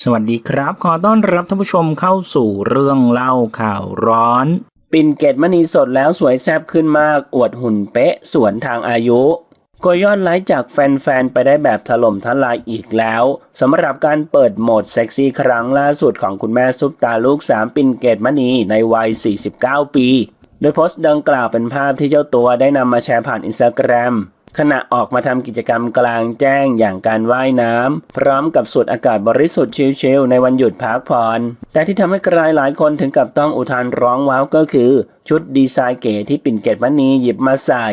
สวัสดีครับ ขอต้อนรับท่านผู้ชมเข้าสู่เรื่องเล่าข่าวร้อน ปิ่นเกตมณีสดแล้วสวยแซ่บขึ้นมาก อวดหุ่นเป๊ะ สวนทางอายุก็ยอดไลค์จากแฟน ๆ ไปได้แบบถล่มทลายอีกแล้วสำหรับการเปิดโหมดเซ็กซี่ครั้งล่าสุดของคุณแม่ซุปตาลูกสามปิ่นเกตมณีในวัย 49 ปี โดยโพสต์ดังกล่าวเป็นภาพที่เจ้าตัวได้นำมาแชร์ผ่านอินสตาแกรม ขณะออกมาทำกิจกรรมกลางแจ้งอย่างการว่ายน้ำพร้อมกับสูดอากาศบริสุทธิ์ชิลๆในวันหยุดพักผ่อนแต่ที่ทำให้ใครหลายคนถึงกับต้องอุทานร้องว้าวก็คือ ชุดดีไซน์เก๋ที่ปิ่นเกตมณีหยิบมาใส่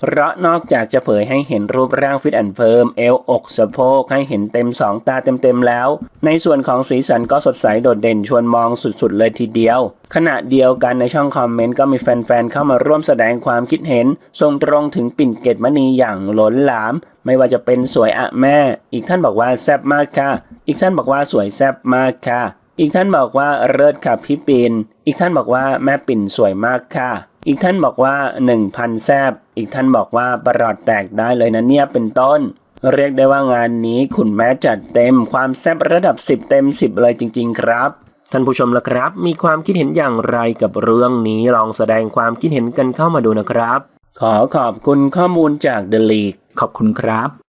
เพราะนอกจากจะเผยให้เห็นรูปร่างฟิตแอนด์เฟิร์มเอวอกสะโพกให้เห็นเต็มสองตาเต็มๆแล้ว ในส่วนของสีสันก็สดใสโดดเด่นชวนมองสุดๆเลยทีเดียว ขณะเดียวกันในช่องคอมเมนต์ก็มีแฟนๆเข้ามาร่วมแสดงความคิดเห็นส่งตรงถึงปิ่นเกตมณีอย่างล้นหลาม ไม่ว่าจะเป็นสวยอะแม่ อีกท่านบอกว่าแซ่บมากค่ะ อีกท่านบอกว่าสวยแซ่บมากค่ะ อีกท่านบอกว่าเลิศค่ะพี่ปิ่นอีกท่านบอกว่าแม่ปิ่นสวยมากค่ะ อีกท่านบอกว่า 1,000 แซบอีกท่านบอกว่าประหลอดแตกได้เลยนะเนี่ยเป็นต้น เรียกได้ว่างานนี้คุณแม่จัดเต็มความแซบระดับ 10 เต็ม 10 เลยจริง ๆ ครับท่านผู้ชมละครับ มีความคิดเห็นอย่างไรกับเรื่องนี้ลองแสดงความคิดเห็นกันเข้ามาดูนะครับ ขอขอบคุณข้อมูลจาก The League ขอบคุณครับ